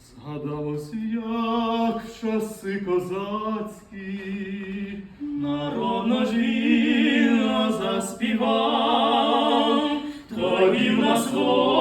Згадалось, як часи козацькі, народно ж вільно заспівав, тобі в нас слово.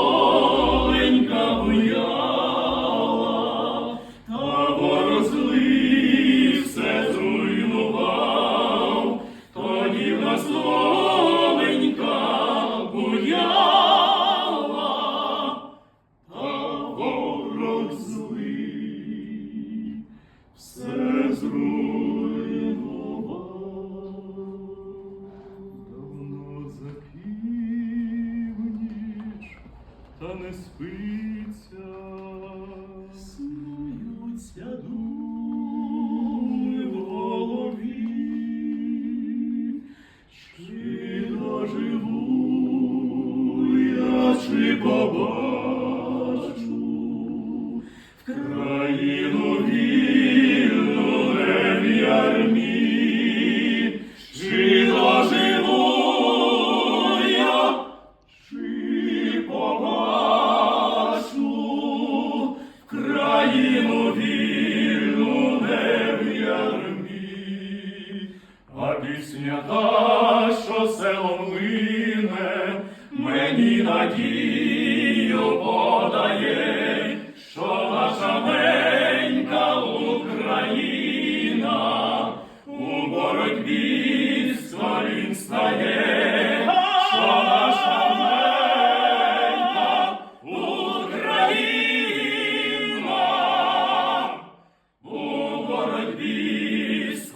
Все зруйнував. давно за північ, та не спиться. Сміються думи в голові, чи доживу я, чи побачу А пісня та, що селом лине, мені надію подає, що наша ненька Україна у боротьбі з стає, що наша ненька Україна у боротьбі з